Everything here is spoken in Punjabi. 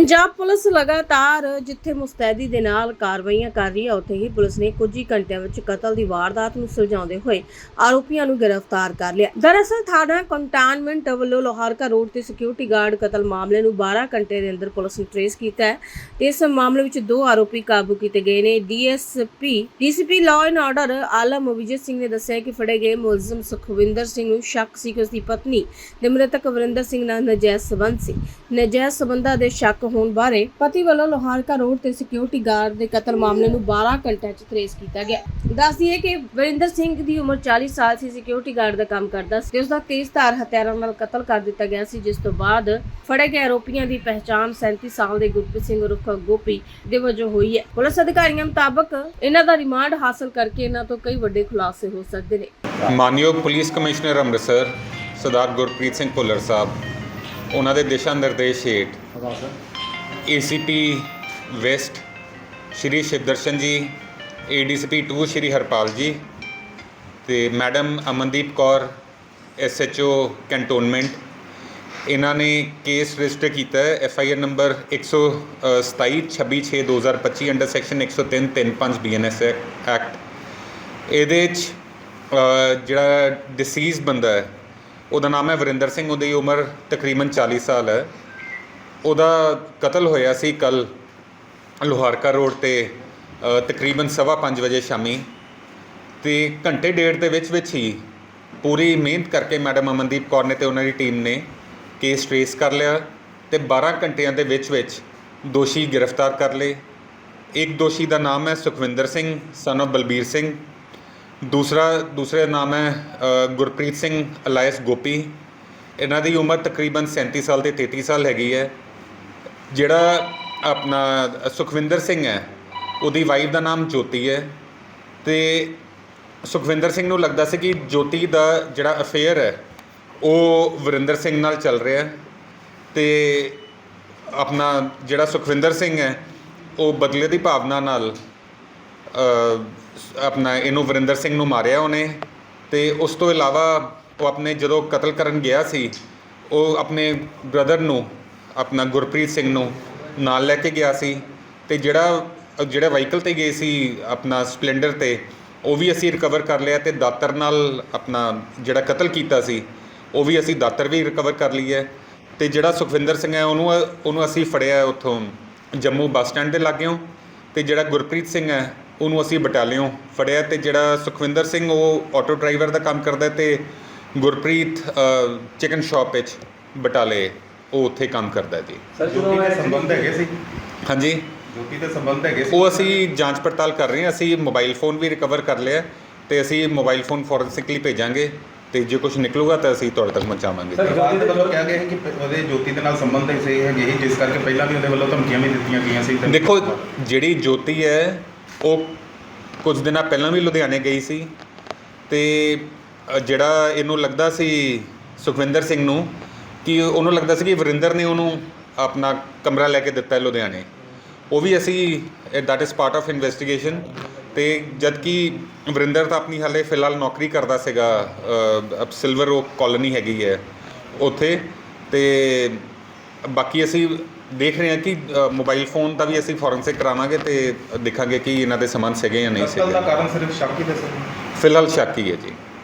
ਪੰਜਾਬ ਪੁਲਿਸ ਲਗਾਤਾਰ ਜਿੱਥੇ ਮੁਸਤੈਦੀ ਦੇ ਨਾਲ ਕਾਰਵਾਈਆਂ ਕਰ ਰਹੀ ਹੈ, ਉੱਥੇ ਹੀ ਪੁਲਿਸ ਨੇ ਕੁਝ ਹੀ ਘੰਟਿਆਂ ਵਿੱਚ ਕਤਲ ਦੀ ਵਾਰਦਾਤ ਨੂੰ ਸੁਲਝਾਉਂਦੇ ਹੋਏ ਆਰੋਪੀਆਂ ਨੂੰ ਗ੍ਰਿਫਤਾਰ ਕਰ ਲਿਆ। ਦਰਅਸਲ ਥਾਣਾ ਕੰਟਾਨਮੈਂਟ ਵੱਲੋਂ ਲੋਹਾਰਕਾ ਰੋਡ ਤੇ ਸਿਕਿਉਰਿਟੀ ਗਾਰਡ ਕਤਲ ਮਾਮਲੇ ਨੂੰ 12 ਘੰਟੇ ਦੇ ਅੰਦਰ ਪੁਲਿਸ ਨੇ ਟ੍ਰੇਸ ਕੀਤਾ ਹੈ। ਤੇ ਇਸ ਮਾਮਲੇ ਵਿੱਚ ਦੋ ਆਰੋਪੀ ਕਾਬੂ ਕੀਤੇ ਗਏ ਨੇ। DSP, DCP law and order Alam Vijay Singh ਨੇ ਦੱਸਿਆ ਕਿ ਫੜੇ ਗਏ ਮੁਲਜ਼ਮ ਸੁਖਵਿੰਦਰ ਸਿੰਘ ਨੂੰ ਸ਼ੱਕ ਸੀ ਕਿ ਉਸ ਦੀ ਪਤਨੀ ਦੇ ਮ੍ਰਿਤਕ ਵਰਿੰਦਰ ਸਿੰਘ ਨਾਲ ਨਜਾਇਜ਼ ਸਬੰਧ ਸੀ। ਨਜਾਇਜ਼ ਸਬੰਧਾਂ ਦੇ ਸ਼ੱਕ ਹੋਣ ਬਾਰੇ ਪਤੀ ਵੱਲੋਂ ਲੋਹਾਰਕਾ ਰੋਡ ਤੇ ਸਿਕਿਉਰਿਟੀ ਗਾਰਡ ਦੇ ਕਤਲ ਮਾਮਲੇ ਨੂੰ 12 ਘੰਟਿਆਂ 'ਚ ਟ੍ਰੇਸ ਕੀਤਾ ਗਿਆ। ਦੱਸ ਕਿ ਵਰਿੰਦਰ ਸਿੰਘ ਦੀ ਉਮਰ 40 ਸਾਲ ਸੀ ਸਿਕਿਉਰਿਟੀ ਗਾਰਡ ਦਾ ਕੰਮ ਕਰਦਾ ਸੀ। ਉਸ ਦਾ ਤੇਜ਼ ਹਥਿਆਰਾਂ ਨਾਲ ਕਤਲ ਕਰ ਦਿੱਤਾ ਗਿਆ ਸੀ, ਜਿਸ ਤੋਂ ਬਾਅਦ ਫੜੇ ਗਏ ਆਰੋਪੀਆਂ ਦੀ ਪਹਿਚਾਣ 37 ਸਾਲ ਦੇ ਗੁਰਪ੍ਰੀਤ ਸਿੰਘ ਉਰਫ ਗੋਪੀ ਦੇ ਵਜੋਂ ਹੋਈ ਹੈ। ਪੁਲਿਸ ਅਧਿਕਾਰੀਆਂ ਮੁਤਾਬਕ ਇਹਨਾਂ ਦਾ ਰਿਮਾਂਡ ਹਾਸਲ ਕਰਕੇ ਇਹਨਾਂ ਤੋਂ ਕਈ ਵੱਡੇ ਖੁਲਾਸੇ ਹੋ ਸਕਦੇ ਨੇ। ਮਾਨਯੋਗ ਪੁਲਿਸ ਕਮਿਸ਼ਨਰ ਅੰਮ੍ਰਿਤਸਰ ਸਰਦਾਰ ਗੁਰਪ੍ਰੀਤ ਸਿੰਘ ਭੁੱਲਰ ਸਾਹਿਬ, ਉਹਨਾਂ ਦੇ ਦਿਸ਼ਾ ਨਿਰਦੇਸ਼ ਹੇਠ ਏਸੀਪੀ ਵੈਸਟ ਸ਼੍ਰੀ ਸ਼ਿਵਦਰਸ਼ਨ ਜੀ ਏਡੀਸੀਪੀ 2 ਸ਼੍ਰੀ ਹਰਪਾਲ ਜੀ ਤੇ madam Amandeep Kaur SHO cantonment ਇਹਨਾਂ ਨੇ ਕੇਸ ਰਜਿਸਟਰ ਕੀਤਾ ਹੈ FIR number 127 26 2025 under section 103 35 BNS act ਇਹਦੇ 'ਚ ਜਿਹੜਾ ਡਿਸੀਜ਼ ਬੰਦਾ ਹੈ, ਉਹਦਾ ਨਾਮ ਹੈ ਵਰਿੰਦਰ ਸਿੰਘ, ਉਹਦੀ ਉਮਰ ਤਕਰੀਬਨ 40 ਸਾਲ ਹੈ। ਉਹਦਾ ਕਤਲ ਹੋਇਆ ਸੀ ਕੱਲ ਲੋਹਾਰਕਾ ਰੋਡ ਤੇ ਤਕਰੀਬਨ ਸਵਾ ਪੰਜ ਵਜੇ ਸ਼ਾਮੀ। ਤੇ ਘੰਟੇ ਡੇਢ ਦੇ ਵਿੱਚ ਵਿੱਚ ਹੀ ਪੂਰੀ ਮਿਹਨਤ ਕਰਕੇ ਮੈਡਮ ਅਮਨਦੀਪ ਕੌਰ ਨੇ ਤੇ ਉਹਨਾਂ ਦੀ ਟੀਮ ਨੇ ਕੇਸ ਟ੍ਰੇਸ ਕਰ ਲਿਆ ਤੇ 12 ਘੰਟਿਆਂ ਦੇ ਵਿੱਚ ਵਿੱਚ ਦੋਸ਼ੀ ਗ੍ਰਿਫਤਾਰ ਕਰ ਲਏ। ਇੱਕ ਦੋਸ਼ੀ ਦਾ ਨਾਮ ਹੈ ਸੁਖਵਿੰਦਰ ਸਿੰਘ ਸਨ of ਬਲਬੀਰ ਸਿੰਘ। ਦੂਸਰਾ ਦੂਸਰਾ ਨਾਮ ਹੈ ਗੁਰਪ੍ਰੀਤ ਸਿੰਘ, ਅਲਾਇਸ ਗੋਪੀ। ਇਹਨਾਂ ਦੀ ਉਮਰ ਤਕਰੀਬਨ 37 ਸਾਲ ਤੇ 33 ਸਾਲ ਹੈਗੀ ਹੈ। ਜਿਹੜਾ ਆਪਣਾ ਸੁਖਵਿੰਦਰ ਸਿੰਘ ਹੈ, ਉਹਦੀ ਵਾਈਫ ਦਾ ਨਾਮ ਜੋਤੀ ਹੈ ਅਤੇ ਸੁਖਵਿੰਦਰ ਸਿੰਘ ਨੂੰ ਲੱਗਦਾ ਸੀ ਕਿ ਜੋਤੀ ਦਾ ਜਿਹੜਾ ਅਫੇਅਰ ਹੈ, ਉਹ ਵਰਿੰਦਰ ਸਿੰਘ ਨਾਲ ਚੱਲ ਰਿਹਾ ਹੈ ਤੇ ਆਪਣਾ ਜਿਹੜਾ ਸੁਖਵਿੰਦਰ ਸਿੰਘ ਹੈ, ਉਹ ਬਦਲੇ ਦੀ ਭਾਵਨਾ ਨਾਲ ਆਪਣਾ ਇਹਨੂੰ ਵਰਿੰਦਰ ਸਿੰਘ ਨੂੰ ਮਾਰਿਆ ਉਹਨੇ ਤੇ ਉਸ ਤੋਂ ਇਲਾਵਾ ਉਹ ਆਪਣੇ ਜਦੋਂ ਕਤਲ ਕਰਨ ਗਿਆ ਸੀ, ਉਹ ਆਪਣੇ ਬ੍ਰਦਰ ਨੂੰ ਆਪਣਾ ਗੁਰਪ੍ਰੀਤ ਸਿੰਘ ਨੂੰ ਨਾਲ ਲੈ ਕੇ ਗਿਆ ਸੀ ਤੇ ਜਿਹੜਾ ਜਿਹੜਾ ਵਹੀਕਲ ਤੇ ਗਏ ਸੀ ਆਪਣਾ ਸਪਲੈਂਡਰ ਤੇ, ਉਹ ਵੀ ਅਸੀਂ ਰਿਕਵਰ ਕਰ ਲਿਆ ਤੇ ਦਾਤਰ ਨਾਲ ਆਪਣਾ ਜਿਹੜਾ ਕਤਲ ਕੀਤਾ ਸੀ, ਉਹ ਵੀ ਅਸੀਂ ਦਾਤਰ ਵੀ ਰਿਕਵਰ ਕਰ ਲਈ ਹੈ ਤੇ ਜਿਹੜਾ ਸੁਖਵਿੰਦਰ ਸਿੰਘ ਹੈ, ਉਹਨੂੰ ਉਹਨੂੰ ਅਸੀਂ ਫੜਿਆ ਉੱਥੋਂ ਜੰਮੂ ਬੱਸ ਸਟੈਂਡ ਦੇ ਲਾਗਿਓਂ ਤੇ ਜਿਹੜਾ ਗੁਰਪ੍ਰੀਤ ਸਿੰਘ ਹੈ, ਉਹਨੂੰ ਅਸੀਂ ਬਟਾਲਿਓਂ ਫੜਿਆ ਤੇ ਜਿਹੜਾ ਸੁਖਵਿੰਦਰ ਸਿੰਘ, ਉਹ ਆਟੋ ਡਰਾਈਵਰ ਦਾ ਕੰਮ ਕਰਦਾ ਹੈ ਤੇ ਗੁਰਪ੍ਰੀਤ ਚਿਕਨ ਸ਼ਾਪ ਵਿੱਚ ਬਟਾਲੇ ਉਹ ਉੱਥੇ ਕੰਮ ਕਰਦਾ ਹੈ ਜੀ। ਸਰ ਜੋਤੀ ਦੇ ਸੰਬੰਧ ਹੈਗੇ ਸੀ? ਹਾਂਜੀ। ਜੋਤੀ ਦੇ ਸੰਬੰਧ ਹੈਗੇ ਸੀ? ਉਹ ਅਸੀਂ ਜਾਂਚ ਪੜਤਾਲ ਕਰ ਰਹੇ ਹਾਂ ਅਸੀਂ ਮੋਬਾਈਲ ਫੋਨ ਵੀ ਰਿਕਵਰ ਕਰ ਲਿਆ ਤੇ ਅਸੀਂ ਮੋਬਾਈਲ ਫੋਨ ਫੋਰੈਂਸਿਕਲੀ ਭੇਜਾਂਗੇ ਤੇ ਜੇ ਕੁਝ ਨਿਕਲੂਗਾ ਤਾਂ ਅਸੀਂ ਤੁਹਾਡੇ ਤੱਕ ਪਹੁੰਚਾਵਾਂਗੇ। ਸਰ ਜੋਤੀ ਦੇ ਵੱਲੋਂ ਕਿਹਾ ਗਿਆ ਹੈ ਕਿ ਪ- ਉਹਦੇ ਜੋਤੀ ਦੇ ਨਾਲ ਸੰਬੰਧ ਸੀ ਹੈਗੇ ਸੀ ਜਿਸ ਕਰਕੇ ਪਹਿਲਾਂ ਵੀ ਉਹਦੇ ਵੱਲੋਂ ਧਮਕੀਆਂ ਵੀ ਦਿੱਤੀਆਂ ਗਈਆਂ ਸੀ। ਤੇ- ਦੇਖੋ ਜਿਹੜੀ ਜੋਤੀ ਹੈ ਉਹ ਕੁਝ ਦਿਨਾਂ ਪਹਿਲਾਂ ਵੀ ਲੁਧਿਆਣੇ ਗਈ ਸੀ ਤੇ ਅ, ਜਿਹੜਾ ਇਹਨੂੰ ਲੱਗਦਾ ਸੀ ਸੁਖਵਿੰਦਰ ਸਿੰਘ ਨੂੰ ਕਿ ਉਹਨੂੰ ਲੱਗਦਾ ਸੀ ਕਿ ਵਰਿੰਦਰ ਨੇ ਉਹਨੂੰ ਆਪਣਾ ਕਮਰਾ ਲੈ ਕੇ ਦਿੱਤਾ ਹੈ ਲੁਧਿਆਣੇ। ਉਹ ਵੀ ਅਸੀਂ that is part of investigation ਤੇ ਜਦ ਕਿ ਵਰਿੰਦਰ ਤਾਂ ਆਪਣੀ ਹਾਲੇ ਫਿਲਹਾਲ ਨੌਕਰੀ ਕਰਦਾ ਸੀਗਾ ਸਿਲਵਰ ਓਕ ਕਾਲੋਨੀ ਹੈਗੀ ਹੈ ਉੱਥੇ ਤੇ ਬਾਕੀ ਅਸੀਂ ਦੇਖ ਰਹੇ ਹਾਂ ਕਿ ਮੋਬਾਈਲ ਫੋਨ ਦਾ ਵੀ ਅਸੀਂ ਫੋਰੈਂਸਿਕ ਕਰਾਵਾਂਗੇ ਤੇ ਦੇਖਾਂਗੇ ਕਿ ਇਹਨਾਂ ਦੇ ਸਮਾਨ ਸੀਗੇ ਜਾਂ ਨਹੀਂ ਦਾ ਸੀਗੇ। ਕਾਰਨ ਸਿਰਫ ਸ਼ੱਕ ਹੀ ਦੱਸਿਆ ਫਿਲਹਾਲ ਸ਼ੱਕ ਹੀ ਹੈ ਜੀ।